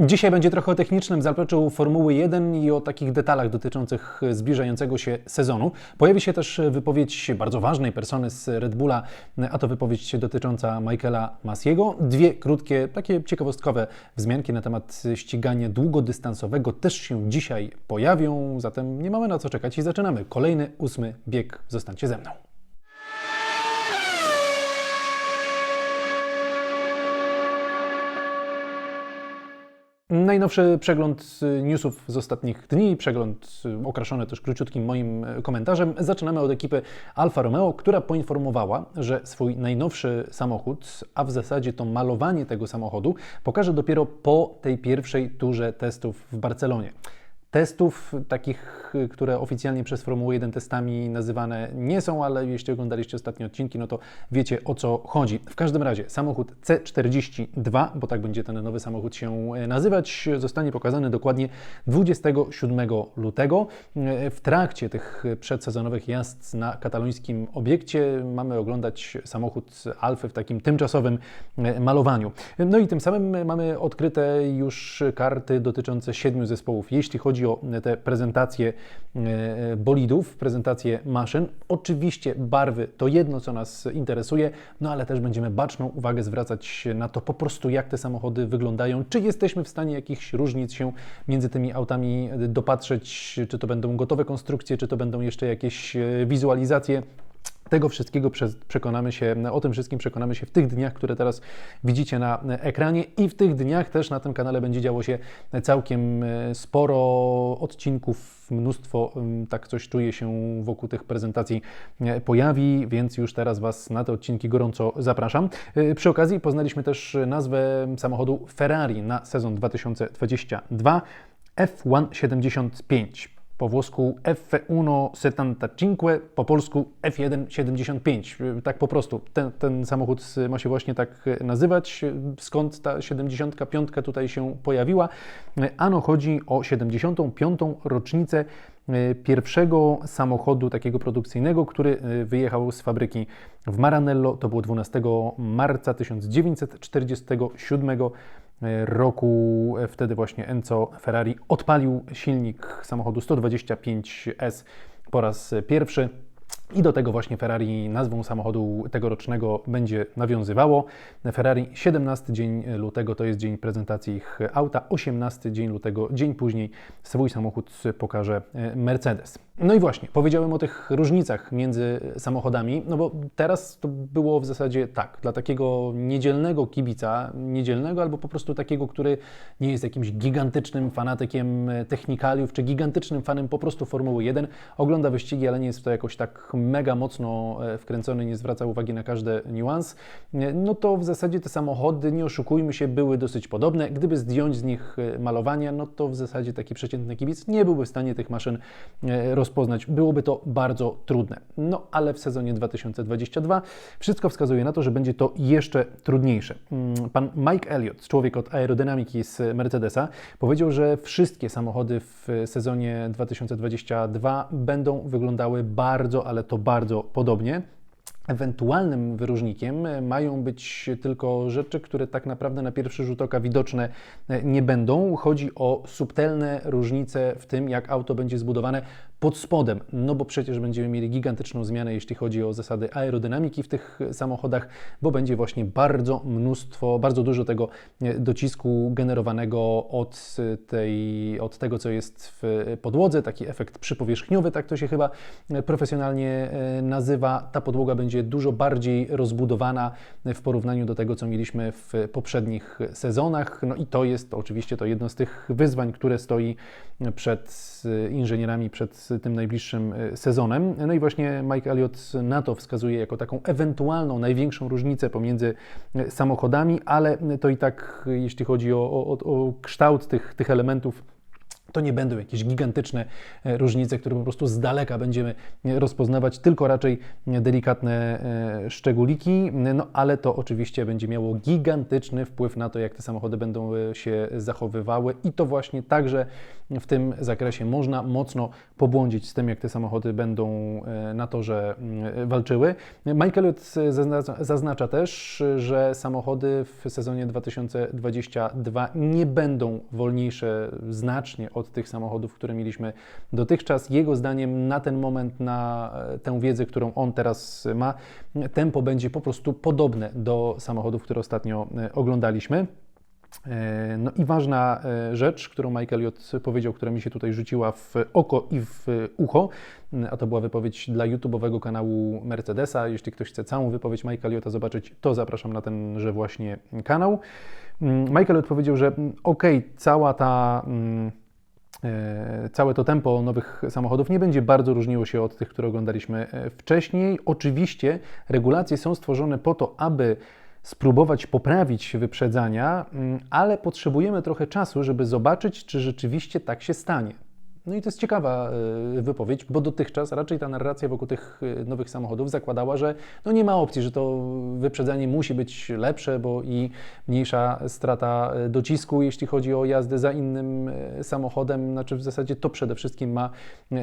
Dzisiaj będzie trochę o technicznym zapleczu Formuły 1 i o takich detalach dotyczących zbliżającego się sezonu. Pojawi się też wypowiedź bardzo ważnej persony z Red Bulla, a to wypowiedź dotycząca Michaela Masiego. Dwie krótkie, takie ciekawostkowe wzmianki na temat ścigania długodystansowego też się dzisiaj pojawią, zatem nie mamy na co czekać i zaczynamy. Kolejny ósmy bieg. Zostańcie ze mną. Najnowszy przegląd newsów z ostatnich dni, przegląd okraszony też króciutkim moim komentarzem. Zaczynamy od ekipy Alfa Romeo, która poinformowała, że swój najnowszy samochód, a w zasadzie to malowanie tego samochodu, pokaże dopiero po tej pierwszej turze testów w Barcelonie. Testów takich, które oficjalnie przez Formułę 1 testami nazywane nie są, ale jeśli oglądaliście ostatnie odcinki, no to wiecie o co chodzi. W każdym razie samochód C42, bo tak będzie ten nowy samochód się nazywać, zostanie pokazany dokładnie 27 lutego. W trakcie tych przedsezonowych jazd na katalońskim obiekcie mamy oglądać samochód Alfy w takim tymczasowym malowaniu. No i tym samym mamy odkryte już karty dotyczące siedmiu zespołów. Jeśli chodzi o te prezentacje e, bolidów, prezentacje maszyn. Oczywiście barwy to jedno, co nas interesuje, no ale też będziemy baczną uwagę zwracać na to po prostu, jak te samochody wyglądają, czy jesteśmy w stanie jakichś różnic się między tymi autami dopatrzeć, czy to będą gotowe konstrukcje, czy to będą jeszcze jakieś e, wizualizacje. Tego wszystkiego przekonamy się, o tym wszystkim przekonamy się w tych dniach, które teraz widzicie na ekranie i w tych dniach też na tym kanale będzie działo się całkiem e, sporo odcinków, mnóstwo, tak coś czuje się wokół tych prezentacji e, pojawi, więc już teraz Was na te odcinki gorąco zapraszam. E, przy okazji poznaliśmy też nazwę samochodu Ferrari na sezon 2022 F175 po włosku F175, po polsku F175. Tak po prostu. Ten, ten, samochód ma się właśnie tak nazywać. Skąd ta 75 tutaj się pojawiła? Ano chodzi o 75. rocznicę e, pierwszego samochodu takiego produkcyjnego, który e, wyjechał z fabryki w Maranello. To było 12 marca 1947 roku. Wtedy właśnie Enzo Ferrari odpalił silnik samochodu 125S po raz pierwszy. I do tego właśnie Ferrari nazwą samochodu tegorocznego będzie nawiązywało. Ferrari 17 dzień lutego to jest dzień prezentacji ich auta, 18 dzień lutego, dzień później swój samochód pokaże Mercedes. No i właśnie, powiedziałem o tych różnicach między samochodami, no bo teraz to było w zasadzie tak, dla takiego niedzielnego kibica, niedzielnego albo po prostu takiego, który nie jest jakimś gigantycznym fanatykiem technikaliów, czy gigantycznym fanem po prostu Formuły 1, ogląda wyścigi, ale nie jest to jakoś tak mega mocno e, wkręcony, nie zwraca uwagi na każdy niuans, e, no to w zasadzie te samochody, nie oszukujmy się, były dosyć podobne. Gdyby zdjąć z nich e, malowania, no to w zasadzie taki przeciętny kibic nie byłby w stanie tych maszyn rozpoznać. Byłoby to bardzo trudne. No ale w sezonie 2022 wszystko wskazuje na to, że będzie to jeszcze trudniejsze. Mm, pan Mike Elliott, człowiek od aerodynamiki z Mercedesa, powiedział, że wszystkie samochody w sezonie 2022 będą wyglądały bardzo, ale to bardzo podobnie. Ewentualnym wyróżnikiem mają być tylko rzeczy, które tak naprawdę na pierwszy rzut oka widoczne nie będą. Chodzi o subtelne różnice w tym, jak auto będzie zbudowane pod spodem, no bo przecież będziemy mieli gigantyczną zmianę, jeśli chodzi o zasady aerodynamiki w tych samochodach, bo będzie właśnie bardzo mnóstwo, bardzo dużo tego docisku generowanego od, tej, od tego, co jest w podłodze, taki efekt przypowierzchniowy, tak to się chyba profesjonalnie e, nazywa. Ta podłoga będzie dużo bardziej rozbudowana w porównaniu do tego, co mieliśmy w poprzednich sezonach. No i to jest oczywiście to jedno z tych wyzwań, które stoi przed inżynierami, przed tym najbliższym sezonem. No i właśnie Mike Elliott na to wskazuje jako taką ewentualną, największą różnicę pomiędzy samochodami, ale to i tak, jeśli chodzi o, o, o kształt tych, tych elementów, to nie będą jakieś gigantyczne e, różnice, które po prostu z daleka będziemy e, rozpoznawać, tylko raczej e, delikatne szczególiki, no ale to oczywiście będzie miało gigantyczny wpływ na to, jak te samochody będą się zachowywały i to właśnie także w tym zakresie można mocno pobłądzić z tym, jak te samochody będą na torze walczyły. Michael zaznacza też, że samochody w sezonie 2022 nie będą wolniejsze znacznie od tych samochodów, które mieliśmy dotychczas. Jego zdaniem na ten moment, na e, tę wiedzę, którą on teraz ma, tempo będzie po prostu podobne do samochodów, które ostatnio e, oglądaliśmy. E, no i ważna rzecz, którą Michael J. powiedział, która mi się tutaj rzuciła w oko i w ucho, a to była wypowiedź dla YouTube'owego kanału Mercedesa. Jeśli ktoś chce całą wypowiedź Michael J. zobaczyć, to zapraszam na tenże właśnie kanał. Mm, Michael J. powiedział, że mm, ok, cała ta mm, całe to tempo nowych samochodów nie będzie bardzo różniło się od tych, które oglądaliśmy e, wcześniej. Oczywiście regulacje są stworzone po to, aby spróbować poprawić wyprzedzania, mm, ale potrzebujemy trochę czasu, żeby zobaczyć, czy rzeczywiście tak się stanie. No i to jest ciekawa e, wypowiedź, bo dotychczas raczej ta narracja wokół tych e, nowych samochodów zakładała, że no nie ma opcji, że to wyprzedzenie musi być lepsze, bo i mniejsza strata e, docisku, jeśli chodzi o jazdę za innym samochodem, znaczy w zasadzie to przede wszystkim ma,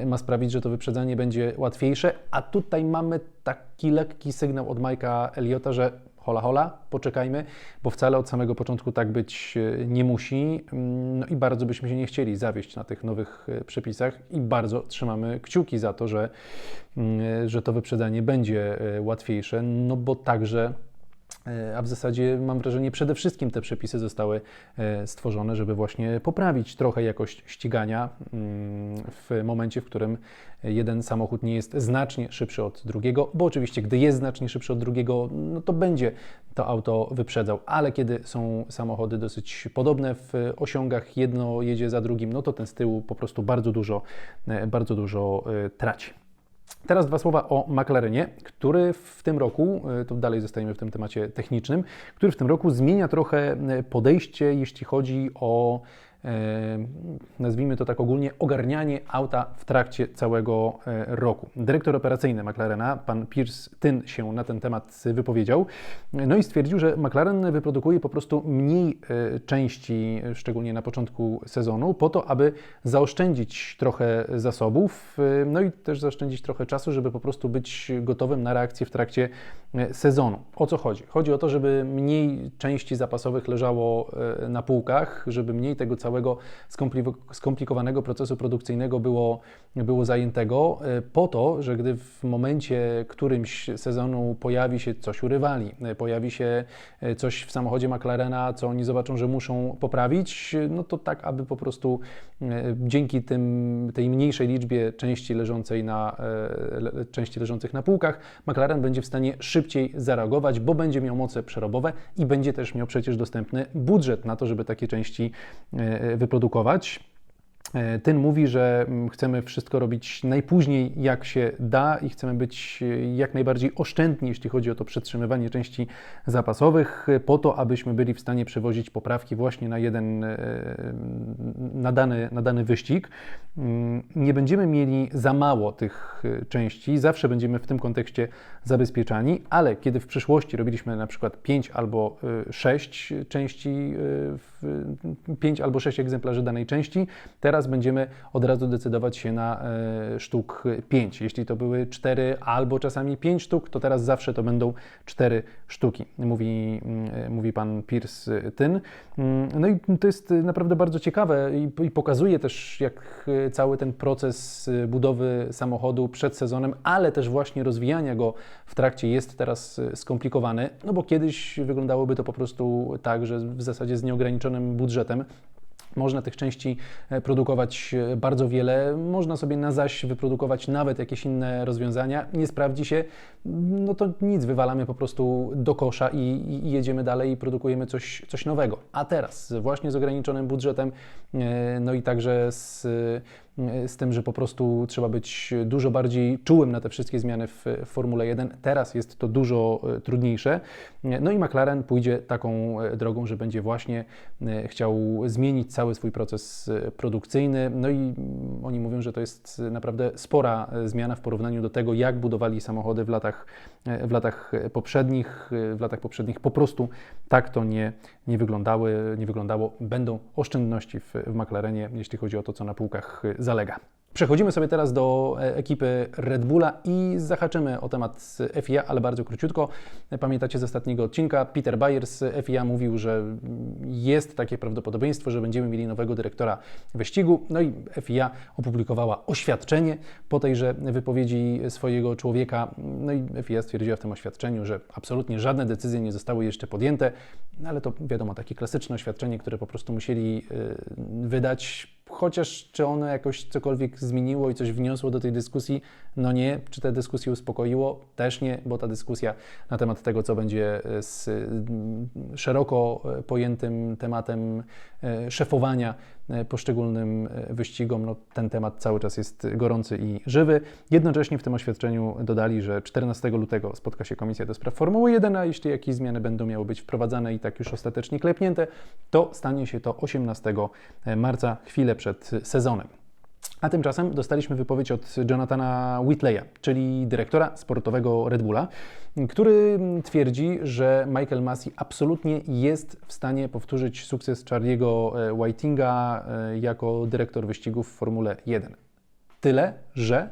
ma sprawić, że to wyprzedzenie będzie łatwiejsze, a tutaj mamy taki lekki sygnał od Majka Eliota, że hola hola, poczekajmy, bo wcale od samego początku tak być e, nie musi. Mm, no i bardzo byśmy się nie chcieli zawieść na tych nowych e, przepisach i bardzo trzymamy kciuki za to, że, mm, e, że to wyprzedzanie będzie łatwiejsze, no bo także a w zasadzie mam wrażenie, przede wszystkim te przepisy zostały stworzone, żeby właśnie poprawić trochę jakość ścigania mm, w momencie, w którym jeden samochód nie jest znacznie szybszy od drugiego, bo oczywiście, gdy jest znacznie szybszy od drugiego, no to będzie to auto wyprzedzał, ale kiedy są samochody dosyć podobne w osiągach, jedno jedzie za drugim, no to ten z tyłu po prostu bardzo dużo, e, bardzo dużo e, traci. Teraz dwa słowa o McLarenie, który w tym roku, e, to dalej zostajemy w tym temacie technicznym, który w tym roku zmienia trochę podejście, jeśli chodzi o E, nazwijmy to tak ogólnie, ogarnianie auta w trakcie całego e, roku. Dyrektor operacyjny McLarena, pan Pierce Tyn, się na ten temat wypowiedział, no i stwierdził, że McLaren wyprodukuje po prostu mniej e, części, szczególnie na początku sezonu, po to, aby zaoszczędzić trochę zasobów, no i też zaoszczędzić trochę czasu, żeby po prostu być gotowym na reakcję w trakcie sezonu. O co chodzi? Chodzi o to, żeby mniej części zapasowych leżało na półkach, żeby mniej tego całego całego skomplikowanego procesu produkcyjnego było, było zajętego, e, po to, że gdy w momencie którymś sezonu pojawi się coś u rywali, e, pojawi się e, coś w samochodzie McLarena, co oni zobaczą, że muszą poprawić, no to tak, aby po prostu dzięki tym, tej mniejszej liczbie części, leżącej na, części leżących na półkach, McLaren będzie w stanie szybciej zareagować, bo będzie miał moce przerobowe i będzie też miał przecież dostępny budżet na to, żeby takie części wyprodukować. E, Ten mówi, że mm, chcemy wszystko robić najpóźniej jak się da i chcemy być e, jak najbardziej oszczędni, jeśli chodzi o to przetrzymywanie części zapasowych, e, po to, abyśmy byli w stanie przewozić poprawki właśnie na jeden na dany, na dany wyścig. Mm, nie będziemy mieli za mało tych części, zawsze będziemy w tym kontekście zabezpieczani, ale kiedy w przyszłości robiliśmy na przykład 5 albo 6 części, 5 albo 6 egzemplarzy danej części, teraz będziemy od razu decydować się na e, sztuk 5. Jeśli to były 4 albo czasami 5 sztuk, to teraz zawsze to będą 4 sztuki, mówi, mm, mówi pan Pierce Tyn. Mm, no i to jest naprawdę bardzo ciekawe i, i pokazuje też, jak cały ten proces budowy samochodu przed sezonem, ale też właśnie rozwijania go w trakcie jest teraz skomplikowany, no bo kiedyś wyglądałoby to po prostu tak, że w zasadzie z nieograniczonym budżetem można tych części e, produkować e, bardzo wiele, można sobie na zaś wyprodukować nawet jakieś inne rozwiązania. Nie sprawdzi się, no to nic, wywalamy po prostu do kosza i, i jedziemy dalej i produkujemy coś, coś nowego. A teraz, właśnie z ograniczonym budżetem, e, no i także z z tym, że po prostu trzeba być dużo bardziej czułym na te wszystkie zmiany w, Formule 1. Teraz jest to dużo trudniejsze. No i McLaren pójdzie taką drogą, że będzie właśnie chciał zmienić cały cały swój proces produkcyjny. No i oni mówią, że to jest naprawdę spora zmiana w porównaniu do tego, jak budowali samochody w latach, w latach poprzednich. W latach poprzednich po prostu tak to nie, nie, wyglądały, nie wyglądało. Będą oszczędności w, w McLarenie, jeśli chodzi o to, co na półkach zalega. Przechodzimy sobie teraz do e, ekipy Red Bulla i zahaczymy o temat FIA, ale bardzo króciutko. Pamiętacie z ostatniego odcinka, Peter Bayer z FIA mówił, że jest takie prawdopodobieństwo, że będziemy mieli nowego dyrektora wyścigu. No i FIA opublikowała oświadczenie po tejże wypowiedzi swojego człowieka. No i FIA stwierdziła w tym oświadczeniu, że absolutnie żadne decyzje nie zostały jeszcze podjęte, no ale to wiadomo, takie klasyczne oświadczenie, które po prostu musieli y, wydać chociaż czy ono jakoś cokolwiek zmieniło i coś wniosło do tej dyskusji, no nie. Czy te dyskusje uspokoiło? Też nie, bo ta dyskusja na temat tego, co będzie e, z szeroko e, pojętym tematem e, szefowania poszczególnym wyścigom, no ten temat cały czas jest gorący i żywy. Jednocześnie w tym oświadczeniu dodali, że 14 lutego spotka się Komisja do Spraw Formuły 1, a jeśli jakieś zmiany będą miały być wprowadzane i tak już ostatecznie klepnięte, to stanie się to 18 marca, chwilę przed sezonem. A tymczasem dostaliśmy wypowiedź od Jonathana Whitleya, czyli dyrektora sportowego Red Bulla, który twierdzi, że Michael Massey absolutnie jest w stanie powtórzyć sukces Charlie'ego e, Whitinga e, jako dyrektor wyścigów w Formule 1. Tyle, że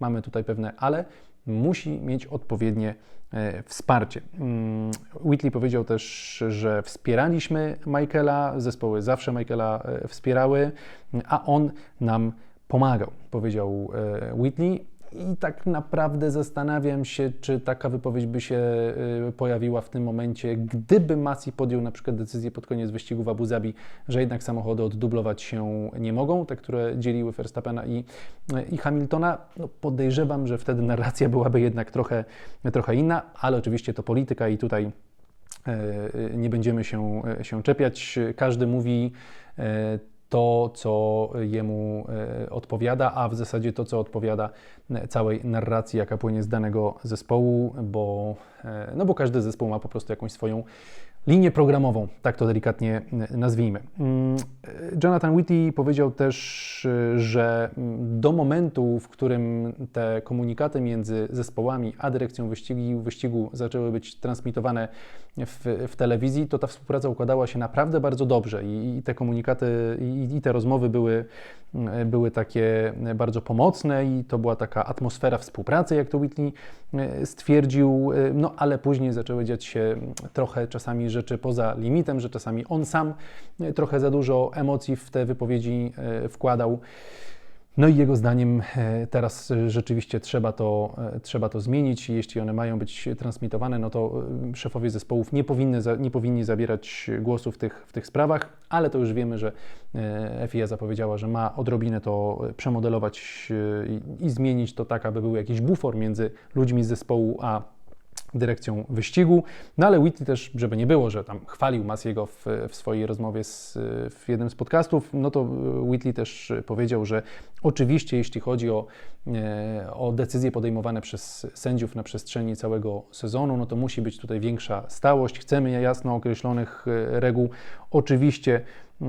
mamy tutaj pewne ale, musi mieć odpowiednie e, wsparcie. Mm, Whitley powiedział też, że wspieraliśmy Michaela, zespoły zawsze Michaela wspierały, a on nam pomagał, powiedział e, Whitney. I tak naprawdę zastanawiam się, czy taka wypowiedź by się e, pojawiła w tym momencie, gdyby Masi podjął na przykład decyzję pod koniec wyścigu w Abu Zabi, że jednak samochody oddublować się nie mogą, te, które dzieliły Verstappena i, e, i Hamiltona. No podejrzewam, że wtedy narracja byłaby jednak trochę, trochę inna, ale oczywiście to polityka i tutaj nie będziemy się, się czepiać. Każdy mówi to, co jemu e, odpowiada, a w zasadzie to, co odpowiada całej narracji, jaka płynie z danego zespołu, bo, e, no bo każdy zespół ma po prostu jakąś swoją linię programową, tak to delikatnie nazwijmy. Mm, Jonathan Whitty powiedział też, że do momentu, w którym te komunikaty między zespołami a dyrekcją wyścigu, wyścigu zaczęły być transmitowane w, w telewizji, to ta współpraca układała się naprawdę bardzo dobrze i, i te komunikaty i, i, te rozmowy były, były takie bardzo pomocne i to była taka atmosfera współpracy, jak to Whitney stwierdził, no ale później zaczęły dziać się trochę czasami rzeczy poza limitem, że czasami on sam trochę za dużo emocji w te wypowiedzi e, wkładał. No i jego zdaniem e, teraz e, rzeczywiście trzeba to, e, trzeba to zmienić. Jeśli one mają być transmitowane, no to szefowie zespołów nie, powinny, nie powinni zabierać głosu w tych, w tych sprawach, ale to już wiemy, że FIA zapowiedziała, że ma odrobinę to przemodelować i, i zmienić to tak, aby był jakiś bufor między ludźmi z zespołu a dyrekcją wyścigu. No ale Whitney też, żeby nie było, że tam chwalił Masiego w, w swojej rozmowie z, w jednym z podcastów, no to Whitley też powiedział, że oczywiście jeśli chodzi o, e, o decyzje podejmowane przez sędziów na przestrzeni całego sezonu, no to musi być tutaj większa stałość. Chcemy jasno określonych e, reguł. Oczywiście e,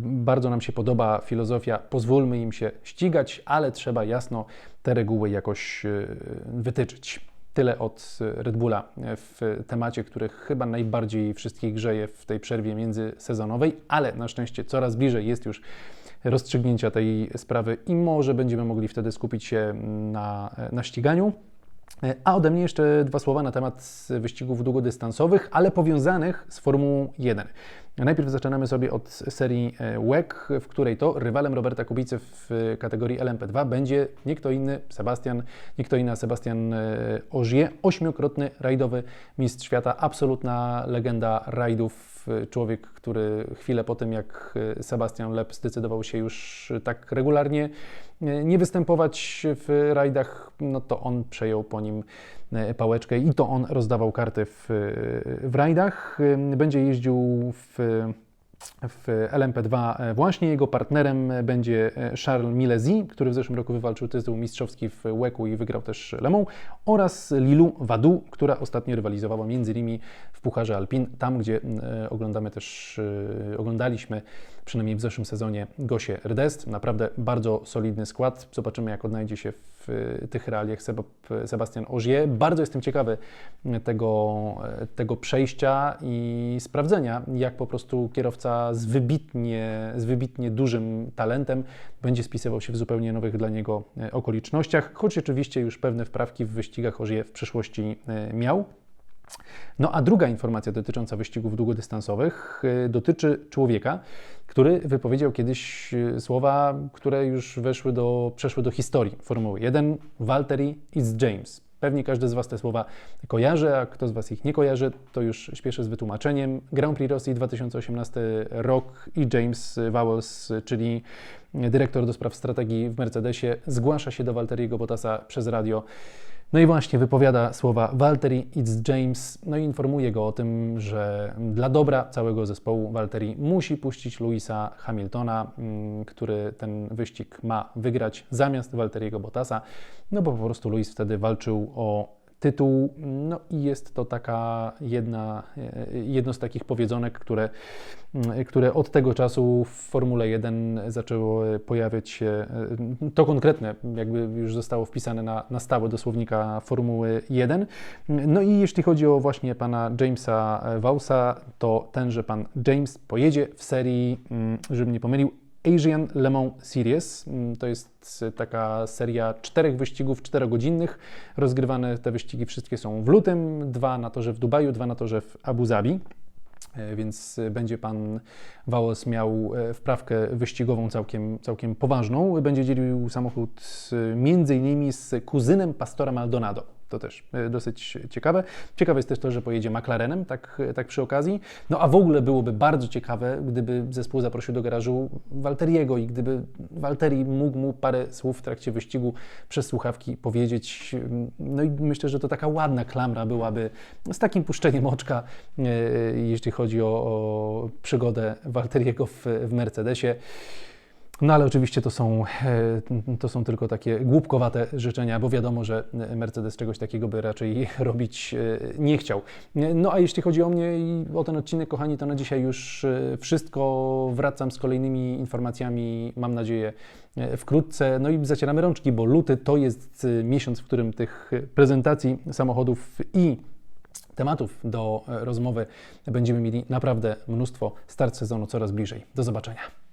bardzo nam się podoba filozofia, pozwólmy im się ścigać, ale trzeba jasno te reguły jakoś wytyczyć. Tyle od Red Bulla w temacie, który chyba najbardziej wszystkich grzeje w tej przerwie międzysezonowej, ale na szczęście coraz bliżej jest już rozstrzygnięcia tej sprawy i może będziemy mogli wtedy skupić się na, na ściganiu. A ode mnie jeszcze dwa słowa na temat wyścigów długodystansowych, ale powiązanych z Formułą 1. Najpierw zaczynamy sobie od serii e, WEC, w której to rywalem Roberta Kubicy w kategorii LMP2 będzie nie kto inny Sebastian, nie kto inny Sebastian e, Ogier, ośmiokrotny rajdowy mistrz świata, absolutna legenda rajdów, człowiek, który chwilę po tym jak Sebastian Lep zdecydował się już tak regularnie e, nie występować w rajdach, no to on przejął po nim pałeczkę i to on rozdawał karty w, w rajdach. Będzie jeździł w w LMP2 właśnie jego partnerem będzie Charles Milesi, który w zeszłym roku wywalczył tytuł mistrzowski w WEC-u i wygrał też Le Mans, oraz Lilu Wadu, która ostatnio rywalizowała między innymi w Pucharze Alpin, tam gdzie e, oglądamy też, e, oglądaliśmy przynajmniej w zeszłym sezonie, Gosie Rdest. Naprawdę bardzo solidny skład. Zobaczymy, jak odnajdzie się w y, tych realiach Seb- Sebastian Ogier. Bardzo jestem ciekawy tego, tego przejścia i sprawdzenia, jak po prostu kierowca z wybitnie, z wybitnie dużym talentem będzie spisywał się w zupełnie nowych dla niego okolicznościach, choć oczywiście już pewne wprawki w wyścigach Ogier w przeszłości e, miał. No a druga informacja dotycząca wyścigów długodystansowych y, dotyczy człowieka, który wypowiedział kiedyś y, słowa, które już weszły do, przeszły do historii Formuły 1. Valtteri is James. Pewnie każdy z Was te słowa kojarzy, a kto z Was ich nie kojarzy, to już śpieszę z wytłumaczeniem. Grand Prix Rosji 2018 rok i James Vowles, czyli dyrektor do strategii w Mercedesie, zgłasza się do Valteriego Bottasa przez radio. No i właśnie wypowiada słowa Valtteri It's James, no i informuje go o tym, że dla dobra całego zespołu Valtteri musi puścić Louisa Hamiltona, mm, który ten wyścig ma wygrać zamiast Valtteriego Bottasa, no bo po prostu Louis wtedy walczył o tytuł. No i jest to taka jedna, e, jedno z takich powiedzonek, które, mm, które od tego czasu w Formule 1 zaczęło pojawiać się. e, To konkretne, jakby już zostało wpisane na, na stałe do słownika Formuły 1. No i jeśli chodzi o właśnie pana Jamesa Wausa, to tenże pan James pojedzie w serii, mm, żebym nie pomylił, Asian Le Mans Series. Mm, To jest taka seria czterech wyścigów czterogodzinnych. Rozgrywane te wyścigi wszystkie są w lutym, dwa na torze w Dubaju, dwa na torze w Abu Zabi. E, Więc będzie pan Wałos miał e, wprawkę wyścigową całkiem, całkiem poważną. Będzie dzielił samochód e, między innymi z kuzynem pastora Maldonado. To też e, dosyć ciekawe. Ciekawe jest też to, że pojedzie McLarenem, tak, tak przy okazji. No a w ogóle byłoby bardzo ciekawe, gdyby zespół zaprosił do garażu Walteriego i gdyby Walteri mógł mu parę słów w trakcie wyścigu przez słuchawki powiedzieć. No i myślę, że to taka ładna klamra byłaby z takim puszczeniem oczka, e, jeśli chodzi o, o przygodę Walteriego w, w Mercedesie. No ale oczywiście to są, e, to są tylko takie głupkowate życzenia, bo wiadomo, że Mercedes czegoś takiego by raczej robić e, nie chciał. No a jeśli chodzi o mnie i o ten odcinek, kochani, to na dzisiaj już e, wszystko. Wracam z kolejnymi informacjami, mam nadzieję, wkrótce. No i zacieramy rączki, bo luty to jest miesiąc, w którym tych prezentacji samochodów i tematów do rozmowy będziemy mieli naprawdę mnóstwo. Start sezonu coraz bliżej. Do zobaczenia.